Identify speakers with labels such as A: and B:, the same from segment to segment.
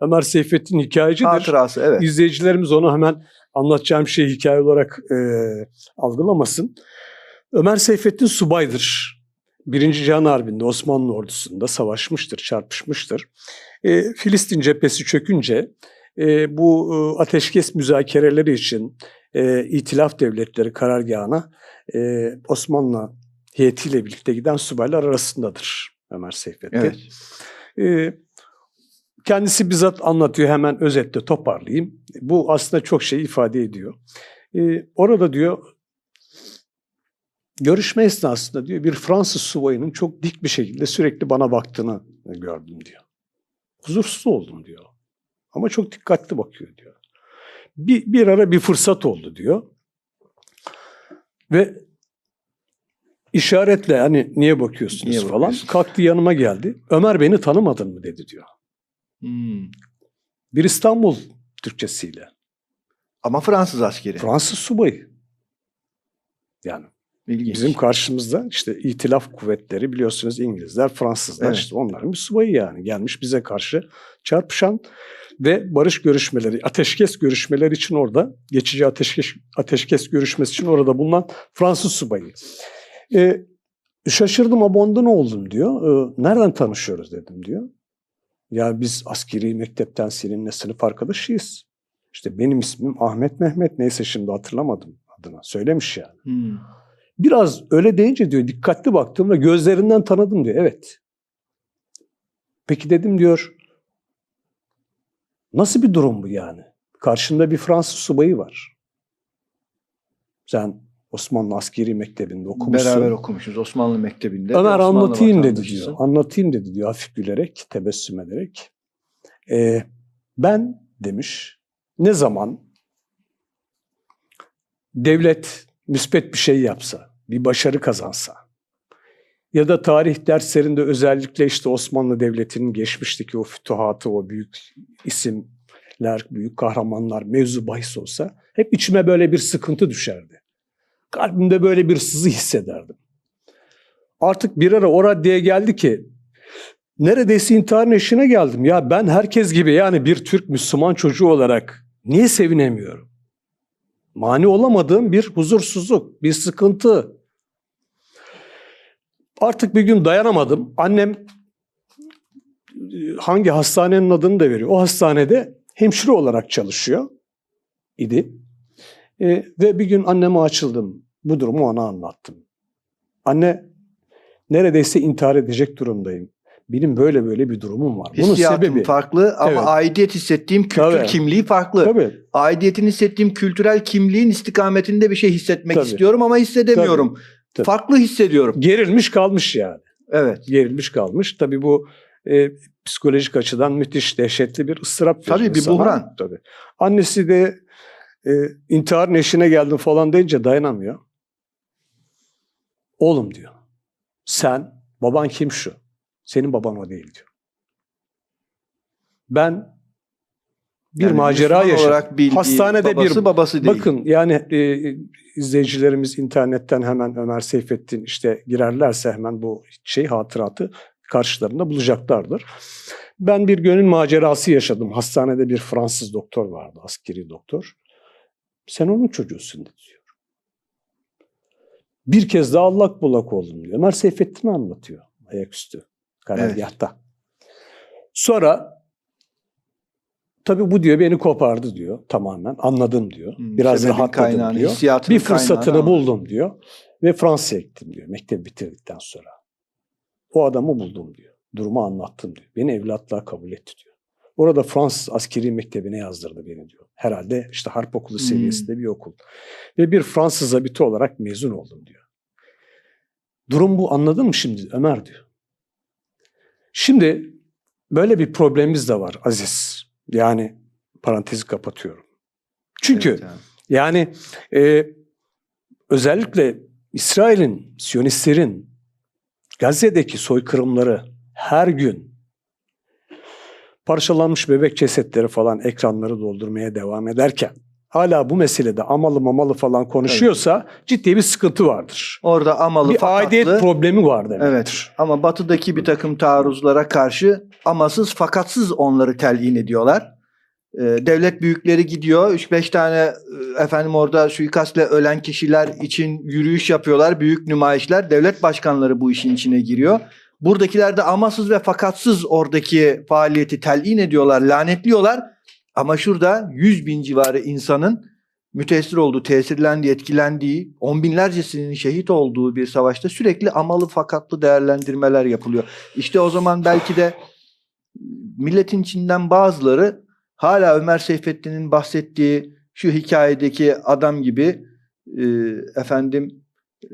A: Ömer Seyfettin hikayecidir.
B: Hatırası evet.
A: İzleyicilerimiz onu hemen anlatacağım şey hikaye olarak e, algılamasın. Ömer Seyfettin subaydır. Birinci Cihan Harbi'nde Osmanlı ordusunda savaşmıştır, çarpışmıştır. E, Filistin cephesi çökünce e, bu e, ateşkes müzakereleri için e, İtilaf Devletleri karargahına e, Osmanlı heyetiyle birlikte giden subaylar arasındadır Ömer Seyfettin.
B: Evet.
A: E, kendisi bizzat anlatıyor hemen özetle toparlayayım. Bu aslında çok şey ifade ediyor. E, orada diyor görüşme esnasında diyor bir Fransız subayının çok dik bir şekilde sürekli bana baktığını gördüm diyor. Huzursuz oldum diyor. Ama çok dikkatli bakıyor diyor. Bir, bir ara bir fırsat oldu diyor. Ve işaretle hani niye bakıyorsunuz
B: Niye
A: falan
B: bakıyorsun?
A: kalktı yanıma geldi. Ömer beni tanımadın mı dedi diyor.
B: Hmm.
A: Bir İstanbul Türkçesiyle.
B: Ama Fransız askeri.
A: Fransız subayı. Yani
B: İlginç.
A: bizim karşımızda işte itilaf kuvvetleri biliyorsunuz İngilizler, Fransızlar
B: Evet.
A: işte onların bir subayı yani gelmiş bize karşı çarpışan ve barış görüşmeleri, ateşkes görüşmeleri için orada geçici ateşkes ateşkes görüşmesi için orada bulunan Fransız subayı. Ee, şaşırdım abondan oldum diyor. Ee, nereden tanışıyoruz dedim diyor. Ya biz askeri mektepten seninle sınıf arkadaşıyız. İşte benim ismim Ahmet Mehmet neyse şimdi hatırlamadım adına. Söylemiş yani.
B: Hmm.
A: Biraz öyle deyince diyor dikkatli baktım ve gözlerinden tanıdım diyor. Evet. Peki dedim diyor. Nasıl bir durum bu yani? Karşında bir Fransız subayı var. Sen Osmanlı Askeri Mektebi'nde okumuşsun.
B: Beraber okumuşuz Osmanlı Mektebi'nde.
A: Ömer
B: Osmanlı
A: anlatayım dedi diyor. Anlatayım dedi diyor hafif gülerek, tebessüm ederek. Ee, ben demiş ne zaman devlet müspet bir şey yapsa, bir başarı kazansa ya da tarih derslerinde özellikle işte Osmanlı Devleti'nin geçmişteki o fütuhatı, o büyük isimler, büyük kahramanlar mevzu bahis olsa hep içime böyle bir sıkıntı düşerdi. Kalbimde böyle bir sızı hissederdim artık bir ara o raddeye geldi ki neredeyse intiharın eşine geldim. Ya ben herkes gibi yani bir Türk Müslüman çocuğu olarak niye sevinemiyorum? Mani olamadığım bir huzursuzluk, bir sıkıntı. Artık bir gün dayanamadım. Annem e, hangi hastanenin adını da veriyor. O hastanede hemşire olarak çalışıyor idi. E, ve bir gün anneme açıldım. Bu durumu ona anlattım. Anne neredeyse intihar edecek durumdayım. Benim böyle böyle bir durumum var. Bunun
B: Hissiyatım
A: sebebi
B: farklı ama
A: Evet.
B: aidiyet hissettiğim kültür
A: Tabii.
B: kimliği farklı.
A: tabii
B: Aidiyetini hissettiğim kültürel kimliğin istikametinde bir şey hissetmek
A: Tabii.
B: istiyorum ama hissedemiyorum.
A: Tabii.
B: Farklı hissediyorum.
A: gerilmiş kalmış yani.
B: Evet.
A: Gerilmiş kalmış. Tabii bu e, psikolojik açıdan müthiş dehşetli bir ıstırap
B: Tabii, bir
A: insana.
B: buhran.
A: Tabii. Annesi de e, intiharın eşine geldim falan deyince dayanamıyor. Oğlum diyor. Sen baban kim şu? Senin baban o değil diyor. Ben bir
B: Yani
A: macera
B: Müslüman
A: yaşadım.
B: olarak bildiği
A: Hastanede
B: babası
A: bir
B: babası değil.
A: Bakın yani e, izleyicilerimiz internetten hemen Ömer Seyfettin işte girerlerse hemen bu şey hatıratı karşılarında bulacaklardır. Ben bir gönül macerası yaşadım. Hastanede bir Fransız doktor vardı, askeri doktor. Sen onun çocuğusun diyor. Bir kez daha allak bullak oldum diyor. Ömer Seyfettin anlatıyor ayaküstü karargahta. Sonra tabii bu diyor beni kopardı diyor tamamen. Anladım diyor.
B: Hmm,
A: Biraz
B: sebebin
A: rahatladım
B: kaynağını,
A: diyor. Bir fırsatını
B: kaynağını
A: buldum diyor. Ve Fransa'ya gittim diyor mektebi bitirdikten sonra. O adamı buldum diyor. Durumu anlattım diyor. Beni evlatlığa kabul etti diyor. Orada Fransız askeri mektebine yazdırdı beni diyor. Herhalde işte harp okulu
B: Hmm.
A: seviyesinde bir okul. Ve bir Fransız zabiti olarak mezun oldum diyor. Durum bu anladın mı şimdi Ömer diyor. Şimdi böyle bir problemimiz de var Aziz. Yani parantezi kapatıyorum. Çünkü
B: Evet, yani.
A: yani e, özellikle İsrail'in, Siyonistlerin Gazze'deki soykırımları her gün parçalanmış bebek cesetleri falan ekranları doldurmaya devam ederken hala bu meselede amalı mamalı falan konuşuyorsa ciddi bir sıkıntı vardır.
B: Orada amalı
A: bir aidiyet
B: fakatlı.
A: problemi var demektir.
B: Evet ama batıdaki bir takım taarruzlara karşı amasız fakatsız onları telin ediyorlar. Ee, devlet büyükleri gidiyor. 3-5 tane e, efendim orada suikastle ölen kişiler için yürüyüş yapıyorlar. Büyük nümayişler. Devlet başkanları bu işin içine giriyor. Buradakiler de amasız ve fakatsız oradaki faaliyeti telin ediyorlar, lanetliyorlar. Ama şurada 100 bin civarı insanın müteessir olduğu, tesirlendiği, etkilendiği, on binlercesinin şehit olduğu bir savaşta sürekli amalı fakatlı değerlendirmeler yapılıyor. İşte o zaman belki de milletin içinden bazıları hala Ömer Seyfettin'in bahsettiği şu hikayedeki adam gibi e, efendim e,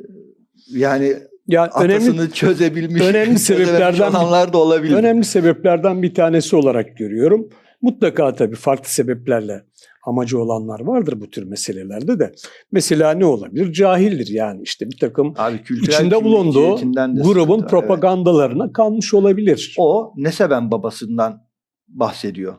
B: yani Atasını
A: önemli
B: çözebilmiş,
A: önemli sebeplerden-
B: olanlar da olabilir.
A: önemli sebeplerden bir tanesi olarak görüyorum. Mutlaka tabii farklı sebeplerle amacı olanlar vardır bu tür meselelerde de. Mesela ne olabilir? Cahildir yani işte bir takım
B: Abi
A: içinde bulunduğu grubun
B: sıkıntı var, evet.
A: propagandalarına kanmış olabilir.
B: O Neseben babasından bahsediyor.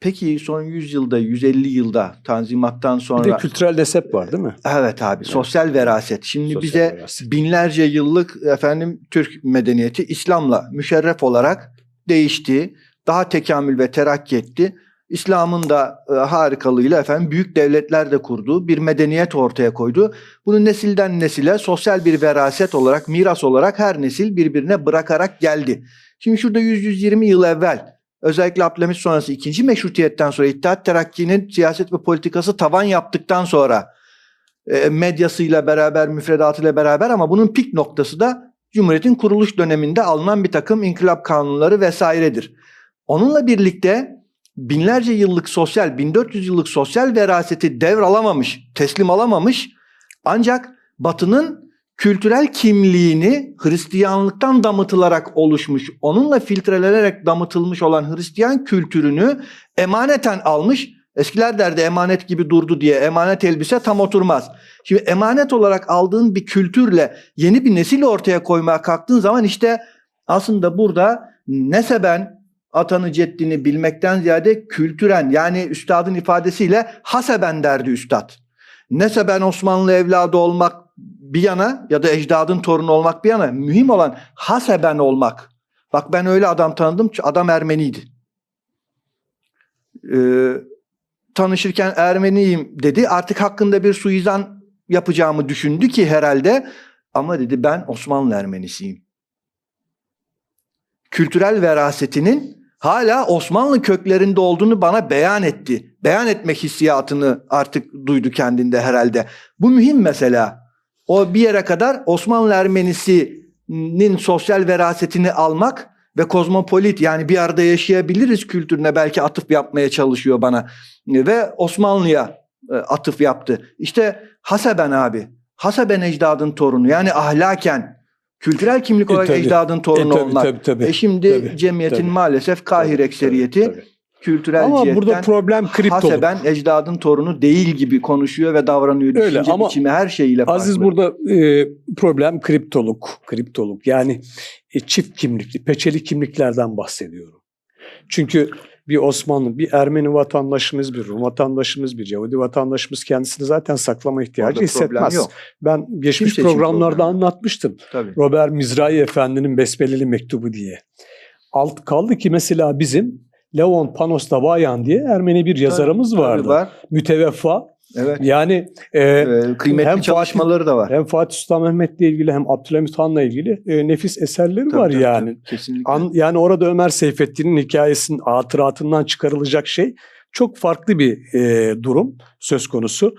B: Peki son 100 yılda, 150 yılda Tanzimat'tan
A: bir
B: sonra
A: de kültürel nesep var değil mi?
B: evet abi sosyal veraset. Şimdi
A: Sosyal
B: bize
A: veraset.
B: binlerce yıllık efendim Türk medeniyeti İslam'la müşerref olarak değişti. Daha tekamül ve terakki etti. İslam'ın da e, harikalığıyla efendim büyük devletler de kurdu. Bir medeniyet ortaya koydu. Bunu nesilden nesile sosyal bir veraset olarak, miras olarak her nesil birbirine bırakarak geldi. Şimdi şurada 100-120 yıl evvel özellikle Abdülhamit sonrası ikinci meşrutiyetten sonra İttihat Terakki'nin siyaset ve politikası tavan yaptıktan sonra e, medyasıyla beraber, müfredatıyla beraber ama bunun pik noktası da Cumhuriyet'in kuruluş döneminde alınan bir takım inkılap kanunları vesairedir. Onunla birlikte binlerce yıllık sosyal, 1400 yıllık sosyal veraseti devralamamış, teslim alamamış ancak Batı'nın kültürel kimliğini Hristiyanlıktan damıtılarak oluşmuş, onunla filtrelenerek damıtılmış olan Hristiyan kültürünü emaneten almış. Eskiler derdi emanet gibi durdu diye emanet elbise tam oturmaz. Şimdi emanet olarak aldığın bir kültürle yeni bir nesil ortaya koymaya kalktığın zaman işte aslında burada neseben atanı ceddini bilmekten ziyade kültüren yani üstadın ifadesiyle haseben derdi üstad. Neseben Osmanlı evladı olmak bir yana ya da ecdadın torunu olmak bir yana mühim olan haseben olmak. Bak ben öyle adam tanıdım adam Ermeniydi. Ee, tanışırken Ermeniyim dedi artık hakkında bir suizan yapacağımı düşündü ki herhalde ama dedi ben Osmanlı Ermenisiyim. Kültürel verasetinin hala Osmanlı köklerinde olduğunu bana beyan etti. Beyan etmek hissiyatını artık duydu kendinde herhalde. Bu mühim mesela. O bir yere kadar Osmanlı Ermenisi'nin sosyal verasetini almak ve kozmopolit yani bir arada yaşayabiliriz kültürüne belki atıf yapmaya çalışıyor bana. Ve Osmanlı'ya e, atıf yaptı. İşte Haseben abi. Haseben ecdadın torunu yani ahlaken kültürel kimlik
A: E,
B: olarak
A: tabii.
B: ecdadın torunu
A: E, tabii,
B: olmak.
A: tabii, tabii.
B: E şimdi
A: Tabii,
B: cemiyetin
A: tabii.
B: maalesef kahir
A: Tabii,
B: ekseriyeti
A: tabii, tabii.
B: Kültürel
A: Ama
B: cihetten
A: burada problem kriptoluk.
B: haseben ecdadın torunu değil gibi konuşuyor ve davranıyor.
A: Öyle
B: Düşünce
A: ama
B: biçimi her şeyiyle farklı.
A: Aziz burada e, problem kriptoluk, kriptoluk yani e, çift kimlikli, peçeli kimliklerden bahsediyorum. Çünkü bir Osmanlı, bir Ermeni vatandaşımız, bir Rum vatandaşımız, bir Yahudi vatandaşımız kendisini zaten saklama ihtiyacı
B: Orada
A: hissetmez.
B: yok.
A: Ben geçmiş
B: Kimse
A: programlarda
B: problem
A: anlatmıştım.
B: Tabii.
A: Robert Mizrahi Efendi'nin besbeleli mektubu diye. Alt kaldı ki mesela bizim Levon Panos Davayan diye Ermeni bir yazarımız
B: Tabii
A: vardı.
B: var.
A: Müteveffa.
B: Evet.
A: Yani e,
B: Ee, kıymetli
A: hem Fatih-
B: çalışmaları da var.
A: hem Fatih Sultan Mehmet'le ilgili hem Abdülhamit Han'la ilgili e, nefis eserleri
B: Tabii,
A: var
B: tabii,
A: yani.
B: tabii. Kesinlikle.
A: An, yani orada Ömer Seyfettin'in hikayesinin hatıratından çıkarılacak şey çok farklı bir e, durum söz konusu.